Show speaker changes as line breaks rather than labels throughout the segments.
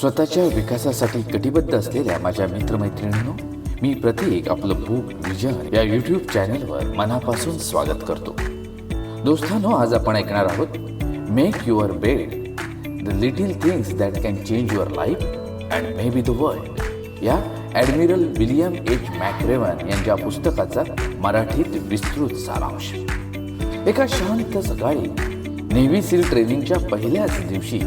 स्वतःच्या विकासासाठी कटिबद्ध असलेल्या माझ्या मित्रमैत्रिणींनो मी प्रत्येक आपलं बुक विजन या यूट्यूब चॅनलवर मनापासून स्वागत करतो. दोस्तांनो आज आपण ऐकणार आहोत make your bed the little things that can change your life and maybe the world या ॲडमिरल विलियम एच मॅक्रेवन यांच्या पुस्तकाचा मराठीत विस्तृत सारांश. एका शांत सकाळी नेव्ही सील ट्रेनिंगच्या पहिल्याच दिवशी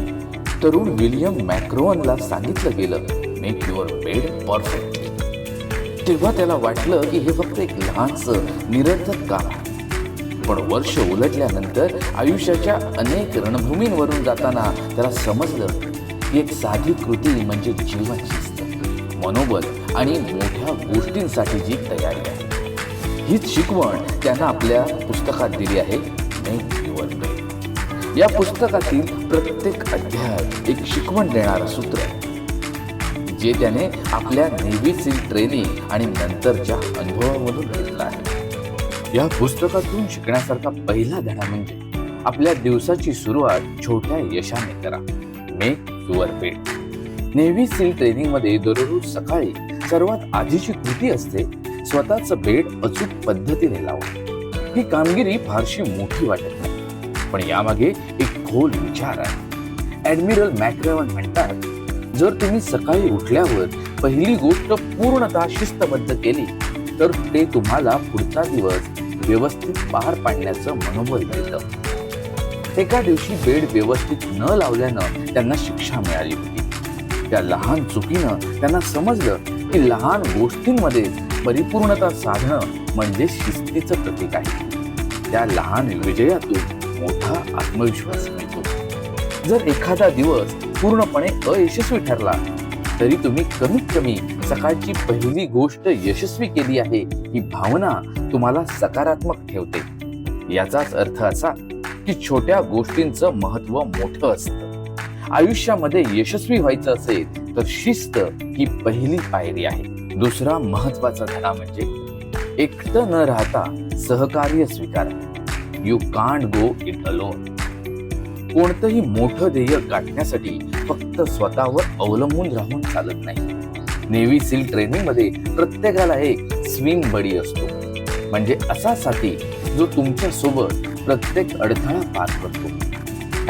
तरुण विलियम मॅक्रोनला सांगितलं गेलं मेक युअर बेड परफेक्ट तेव्हा त्याला वाटलं की हे फक्त एक लहानसं निरर्थक काम आहे. पण वर्ष उलटल्यानंतर आयुष्याच्या अनेक रणभूमींवरून जाताना त्याला समजलं की एक साधी कृती म्हणजे जीवन शिस्त मनोबल आणि मोठ्या गोष्टींसाठीची तयारी आहे. हीच शिकवण त्यांना आपल्या पुस्तकात दिली आहे मेक युअर बेड या पुस्तकातील प्रत्येक अध्याय एक शिकवण देणारं सूत्र आहे जे त्याने आपल्या नेव्ही ट्रेनिंग आणि नंतरच्या अनुभवामधून घेतलं आहे. या पुस्तकातून शिकण्यासारखा पहिला धडा म्हणजे आपल्या दिवसाची सुरुवात छोट्या यशाने करा make your bed navy seal ट्रेनिंगमध्ये दररोज सकाळी सर्वात आधीची कृती असते स्वतःचं बेड अचूक पद्धतीने लावणे. ही कामगिरी फारशी मोठी वाटत पण यामागे एक खोल विचार आहे. ऍडमिरल मॅक्रेवन म्हणतात जर तुम्ही सकाळी उठल्यावर पहिली गोष्ट पूर्णतः शिस्तबद्ध केली तर ते तुम्हाला पुढचा दिवस व्यवस्थित पार पाडण्याचं मनोबल देतं. एका दिवशी बेड व्यवस्थित न लावल्यानं त्यांना शिक्षा मिळाली होती. त्या लहान चुकीनं त्यांना समजलं की लहान गोष्टींमध्ये परिपूर्णता साधणं म्हणजे शिस्तीचं प्रतीक आहे. त्या लहान विजयातून मोठा आत्मविश्वास मिळतो. जर एखादा दिवस पूर्णपणे अयशस्वी ठरला तरी तुम्ही कमीत कमी सकाळची पहिली गोष्ट यशस्वी केली आहे ही भावना तुम्हाला सकारात्मक ठेवते. याचाच अर्थ असा की छोट्या गोष्टींचं महत्त्व मोठं असतं. आयुष्यामध्ये यशस्वी व्हायचं असेल तर शिस्त ही पहिली पायरी आहे. दुसरा महत्त्वाचा धडा म्हणजे एकटं न राहता सहकार्य स्वीकारा. You can't go it alone. कोणतंही मोठं ध्येय गाठण्यासाठी फक्त स्वतःवर अवलंबून राहून चालत नाही. नेव्ही सील ट्रेनिंगमध्ये प्रत्येकाला एक स्विंग बडी असतो. म्हणजे असा साथी जो तुमच्यासोबत प्रत्येक अडथळा पार करतो.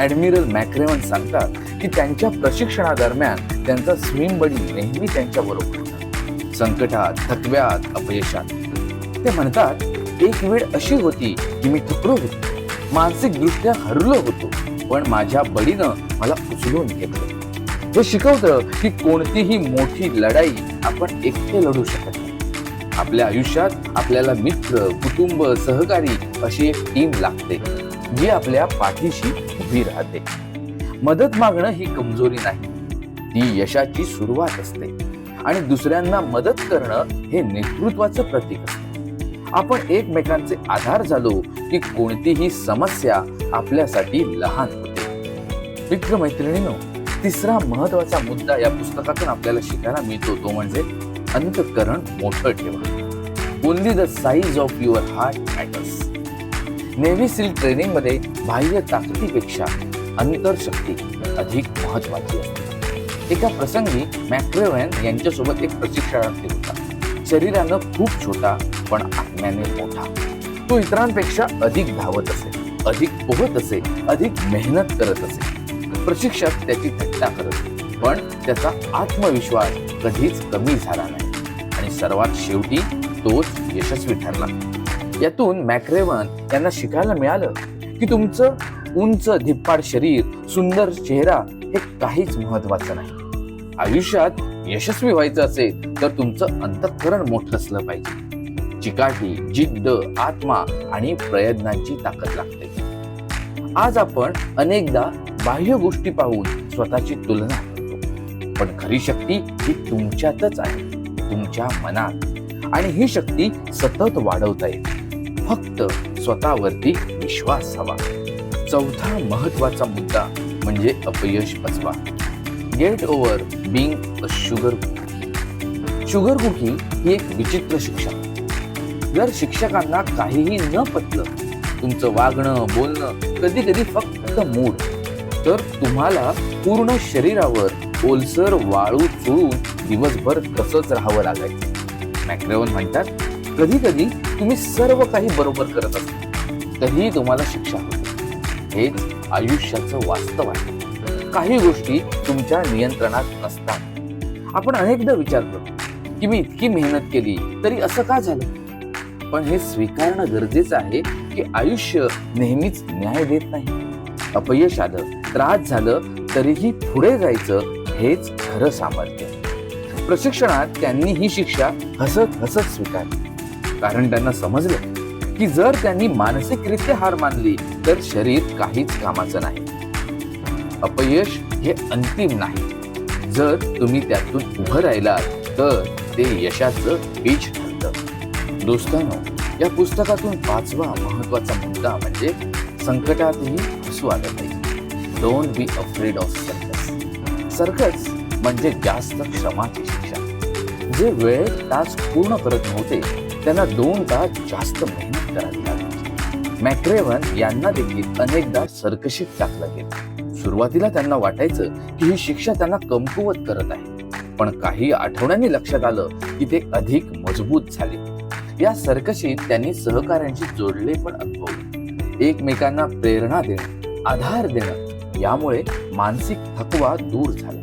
ऍडमिरल मॅक्रेवन सांगतात की त्यांच्या प्रशिक्षणादरम्यान त्यांचा स्विम बडी नेहमी त्यांच्या बरोबर संकटात थकव्यात अपयशात. ते म्हणतात एक वेळ अशी होती की मी थकलो होतो. मानसिक दृष्ट्या हरलो होतो. पण माझ्या बडीनं मला उचलून घेतलं. हे शिकवतं की कोणतीही मोठी लढाई आपण एकटे लढू शकत नाही. आपल्या आयुष्यात आपल्याला मित्र कुटुंब सहकारी अशी एक टीम लागते. जी आपल्या पाठीशी उभी राहते. मदत मागणं ही कमजोरी नाही. ती यशाची सुरुवात असते. आणि दुसऱ्यांना मदत करणं हे नेतृत्वाचं प्रतीक असते. आपण एकमेकांचे आधार झालो की कोणतीही समस्या आपल्यासाठी लहान होते. मित्रमैत्रिणीनो तिसरा महत्त्वाचा मुद्दा या पुस्तकातून आपल्याला शिकायला मिळतो तो म्हणजे अंतकरण मोठं ठेवा. Only the size of your heart matters navy seal ट्रेनिंगमध्ये बाह्य ताकदीपेक्षा अंतरशक्ती अधिक महत्वाची असते. एका प्रसंगी मॅक्रेवन यांच्यासोबत एक प्रशिक्षणार्थी होता. शरीरानं खूप छोटा पण आत्म्याने मोठा. तो इतरांपेक्षा अधिक धावत असे अधिक पोहत असे अधिक मेहनत करत असे. प्रशिक्षक त्याची थट्टा करत पण त्याचा आत्मविश्वास कधीच कमी झाला नाही. आणि सर्वात शेवटी तोच यशस्वी ठरला. यातून मॅक्रेवन यांना शिकायला मिळालं की तुमचं उंच धिप्पाड शरीर सुंदर चेहरा हे काहीच महत्वाचं नाही. आयुष्यात यशस्वी व्हायचं असेल तर तुमचं अंतःकरण मोठं असलं पाहिजे. चिकाटी जिद्द आत्मा आणि प्रयत्नांची ताकद लागते. आज आपण अनेकदा बाह्य गोष्टी पाहून स्वतःची तुलना करतो. पण खरी शक्ती ही तुमच्यातच आहे तुमच्या मनात. आणि ही शक्ती सतत वाढवता येते. फक्त स्वतःवरती विश्वास हवा. चौथा महत्त्वाचा मुद्दा म्हणजे अपयश पचवा get over being a sugar sugar cookie ही एक विचित्र शिक्षा जर शिक्षकांना काहीही न पटलं तुमचं वागणं बोलणं कधी कधी फक्त मूड तर तुम्हाला पूर्ण शरीरावर ओलसर वाळू चुळून दिवसभर तसंच राहावं लागायचं. मॅक्रेवन म्हणतात कधी कधी तुम्ही सर्व काही बरोबर करत असता तरीही तुम्हाला शिक्षा होते. हेच आयुष्याचं वास्तव आहे. काही गोष्टी तुमच्या नियंत्रणात नसतात. आपण अनेकदा विचार करतो की मी इतकी मेहनत केली तरी असं का झालं? पण हे स्वीकारणं गरजेचं आहे की आयुष्य नेहमीच न्याय देत नाही. अपयश आलं त्रास झालं तरीही पुढे जायचं हेच खरं सामर्थ्य. प्रशिक्षणात त्यांनी ही शिक्षा हसत हसत स्वीकारली. कारण त्यांना समजलं की जर त्यांनी मानसिकरित्या हार मानली तर शरीर काहीच कामाचं नाही. अपयश हे अंतिम नाही. जर तुम्ही त्यातून उभं राहिलात तर ते यशाचं बीज दोस्तांनो या पुस्तकातून पाचवा महत्त्वाचा मुद्दा म्हणजे संकटातही हसू आलं पाहिजे don't be afraid of circus circus म्हणजे जास्त श्रमाची शिक्षा जे वेळेत तास पूर्ण करत नव्हते त्यांना दोन तास जास्त मेहनत करावी लागली मॅक्रेवन यांना देखील अनेकदा सर्कशीत टाकलं गेलं. सुरुवातीला त्यांना वाटायचं की ही शिक्षा त्यांना कमकुवत करत आहे. पण काही आठवड्यांनी लक्षात आलं की ते अधिक मजबूत झाले. या सर्कशीत त्यांनी सहकाऱ्यांशी जोडले पण अनुभवले. एकमेकांना प्रेरणा देणं आधार देणं यामुळे मानसिक थकवा दूर झाला.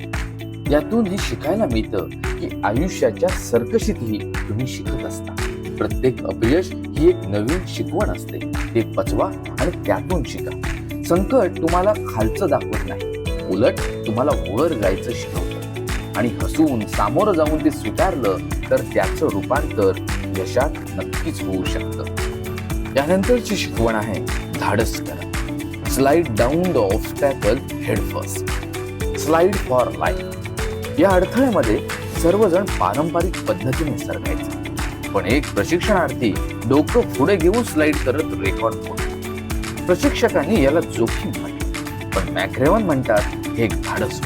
यातून हे शिकायला मिळतं की आयुष्याच्या सर्कशीतही तुम्ही शिकत असता. प्रत्येक अपयश ही एक नवीन शिकवण असते. ते पचवा आणि त्यातून शिका. संकट तुम्हाला खालचं दाखवत नाही. उलट तुम्हाला वर जायचं शिकवतं. आणि हसून सामोरं जाऊन ते स्वीकारलं तर त्याचं रूपांतर यशात नक्कीच होऊ शकतं. त्यानंतरची शिकवण आहे धाडस करा. Slide down the obstacle head first slide for life या अडथळ्यामध्ये सर्वजण पारंपरिक पद्धतीने सरकायचे. पण एक प्रशिक्षणार्थी डोकं पुढे घेऊन स्लाइड करत रेकॉर्ड मोडतो. प्रशिक्षकांनी याला जोखीम म्हटले. पण मॅक्रेवन म्हणतात हे एक धाडस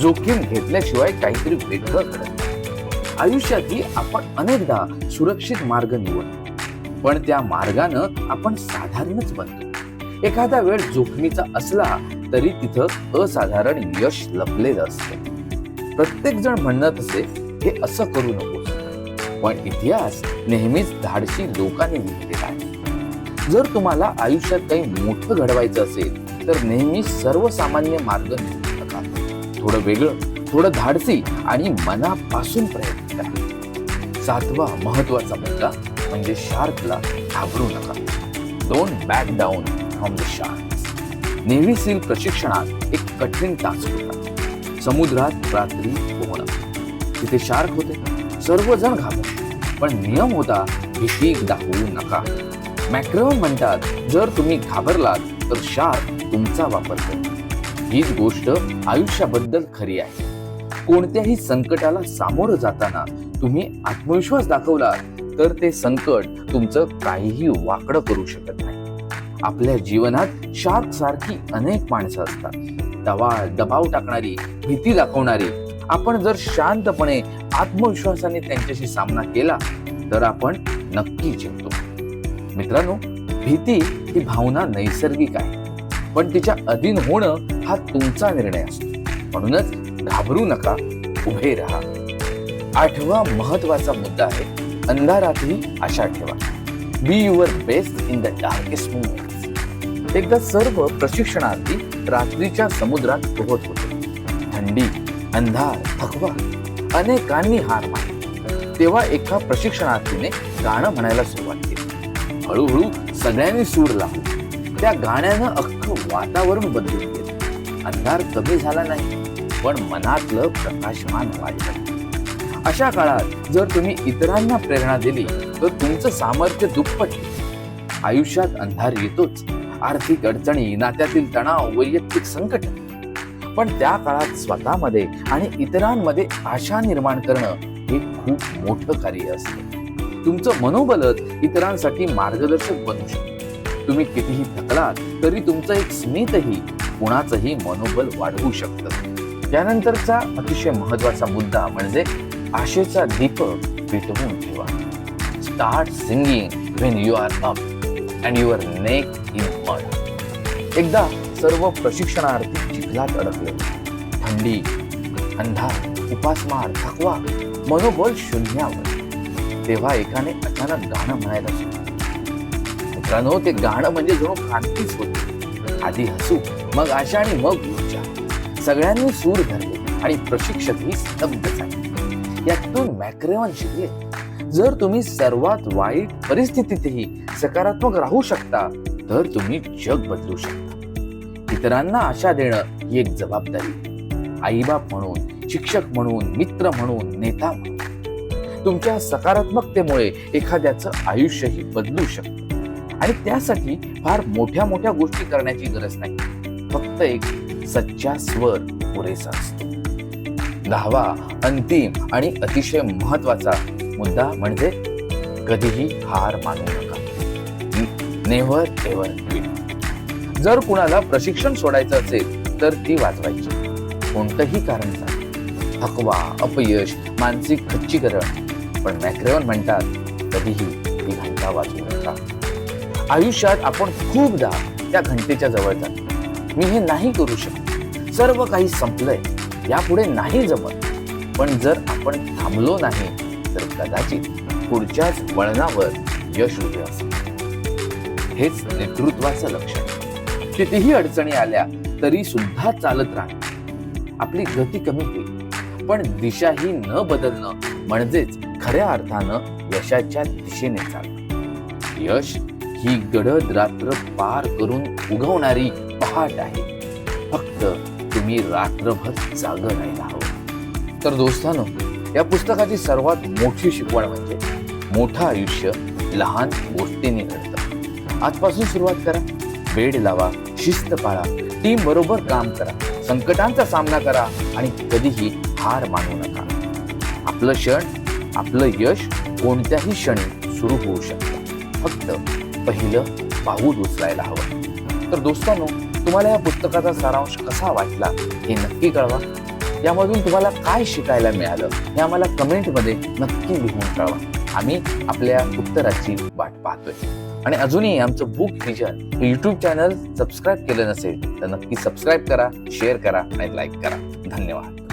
जोखीम घेतल्याशिवाय काहीतरी वेगळं घडत आयुष्यातही आपण अनेकदा सुरक्षित मार्ग निवडतो. पण त्या मार्गानं आपण साधारणच बनतो. एखादा वेळ जोखमीचा असला तरी तिथं असाधारण यश लपलेलं असतं. प्रत्येक जण म्हणत असे हे असं करू नकोस. पण इतिहास नेहमीच धाडसी लोकांनी लिहिलेला आहे. जर तुम्हाला आयुष्यात काही मोठं घडवायचं असेल तर नेहमी सर्वसामान्य मार्ग निवडू नका. थोडं वेगळं थोडं धाडसी आणि मनापासून प्रयत्न सातवा महत्त्वाचा मुद्दा म्हणजे शार्कला घाबरू नका. Don't back down from the shark navy seal प्रशिक्षणात एक कठीण टास्क होता. समुद्रात रात्री पोहणं. तिथे शार्क होते. सर्वजण घाबरले. पण नियम होता भीती दाखवू नका. मॅक्रोम म्हणतात जर तुम्ही घाबरलात तर शार्क तुमचा वापर करतो हीच गोष्ट आयुष्याबद्दल खरी आहे. कोणत्याही संकटाला सामोरं जाताना तुम्ही आत्मविश्वास दाखवला तर ते संकट तुमचं काहीही वाकडं करू शकत नाही. आपल्या जीवनात शार्क सारखी अनेक माणसं असतात. दबाव दबाव टाकणारी भीती दाखवणारी आपण जर शांतपणे आत्मविश्वासाने त्यांच्याशी सामना केला तर आपण नक्की जिंकतो. मित्रांनो भीती ही भावना नैसर्गिक आहे पण तिच्या अधीन होणं हा तुमचा निर्णय असतो. म्हणूनच घाबरू नका उभे राहा. आठवा महत्त्वाचा मुद्दा आहे अंधारातही आशा ठेवा. Be your best in the darkest moment एकदा सर्व प्रशिक्षणार्थी रात्रीच्या समुद्रात पोहत होते. थंडी अंधार थकवा अनेकांनी हार मानली. तेव्हा एका प्रशिक्षणार्थीने गाणं म्हणायला सुरुवात केली. हळूहळू सगळ्यांनी सूर लावला. त्या गाण्यानं अख्खं वातावरण बदलून गेलं. अंधार कमी झाला नाही. पण मनातलं प्रकाशमान वाढलं. अशा काळात जर तुम्ही इतरांना प्रेरणा दिली तर तुमचं सामर्थ्य दुप्पट. आयुष्यात अंधार येतोच. आर्थिक अडचणी नात्यातील तणाव वैयक्तिक संकट. पण त्या काळात स्वतःमध्ये आणि इतरांमध्ये आशा निर्माण करणं हे खूप मोठं कार्य असतं. तुमचं मनोबलच इतरांसाठी मार्गदर्शक बनू शकतं. तुम्ही कितीही थकलात तरी तुमचं एक स्मितही कुणाचंही मनोबल वाढवू शकतं. यानंतरचा अतिशय महत्त्वाचा मुद्दा म्हणजे आशेचा दीपक पेटवून ठेवा. Start singing when you are up and your neck in mud एकदा सर्व प्रशिक्षणार्थी चिखलात अडकले. थंडी अंधार उपासमार थकवा मनोबल शून्यावर. तेव्हा एकाने अचानक गाणं म्हणायला सुरू मित्रांनो ते गाणं म्हणजे जणू क्रांतीच होती. आधी हसू मग आशा आणि मग सगळ्यांनी सूर धरले आणि प्रशिक्षकही स्तब्ध झाले. यातून मॅक्रेवन शिकले. जर तुम्ही सर्वात वाईट परिस्थितीतही सकारात्मक राहू शकता तर तुम्ही जग बदलू शकता. इतरांना आशा देणं ही एक जबाबदारी. आईबाप म्हणून शिक्षक म्हणून मित्र म्हणून नेता म्हणून. तुमच्या सकारात्मकतेमुळे एखाद्याचं आयुष्यही बदलू शकतं. आणि त्यासाठी फार मोठ्या मोठ्या गोष्टी करण्याची गरज नाही. फक्त एक सच्चा स्वर पुरेसा असतो. दहावा अंतिम आणि अतिशय महत्त्वाचा मुद्दा म्हणजे कधीही हार मानू नका. नेव्हर एव्हर क्विट जर कुणाला प्रशिक्षण सोडायचं असेल तर ती वाचवायची. कोणतंही कारण नाही. थकवा अपयश मानसिक खच्चीकरण. पण मॅक्रेवन म्हणतात कधीही ती घंटा वाजवू नका. आयुष्यात आपण खूपदा त्या घंटेच्या जवळ जातो. मी हे नाही करू शकत. सर्व काही संपलंय. यापुढे नाही जमत. पण जर आपण थांबलो नाही तर कदाचित पुढच्याच वळणावर यश उभे असेल. हेच नेतृत्वाचं लक्षण. कितीही अडचणी आल्या तरी सुद्धा चालत राहणं. आपली गती कमी होईल. पण दिशाही न बदलणं म्हणजेच खऱ्या अर्थानं यशाच्या दिशेने चालणं. यश ही गडद रात्र पार करून उगवणारी पहाट आहे. फक्त तुम्ही रात्रभर जाग राहायला हवं. तर दोस्तानो या पुस्तकाची सर्वात मोठी शिकवण म्हणजे मोठं आयुष्य लहान गोष्टींनी घडतं. आजपासून सुरुवात करा. वेळ लावा शिस्त पाळा टीम बरोबर काम करा संकटांचा सामना करा आणि कधीही हार मानू नका. आपलं क्षण आपलं यश कोणत्याही क्षणी सुरू होऊ शकतं. फक्त पहिलं पाऊल उचलायला हवं. तर दोस्तांनो तुम्हाला या पुस्तकाचा सारांश कसा वाटला हे नक्की कळवा. यामधून तुम्हाला काय शिकायला मिळालं हे आम्हाला कमेंटमध्ये नक्की लिहून कळवा. आम्ही आपल्या उत्तराची वाट पाहतोय. आणि अजूनही आमचं बुक विजन हे युट्यूब चॅनल सबस्क्राईब केलं नसेल तर नक्की सबस्क्राईब करा शेअर करा आणि लाईक करा. धन्यवाद.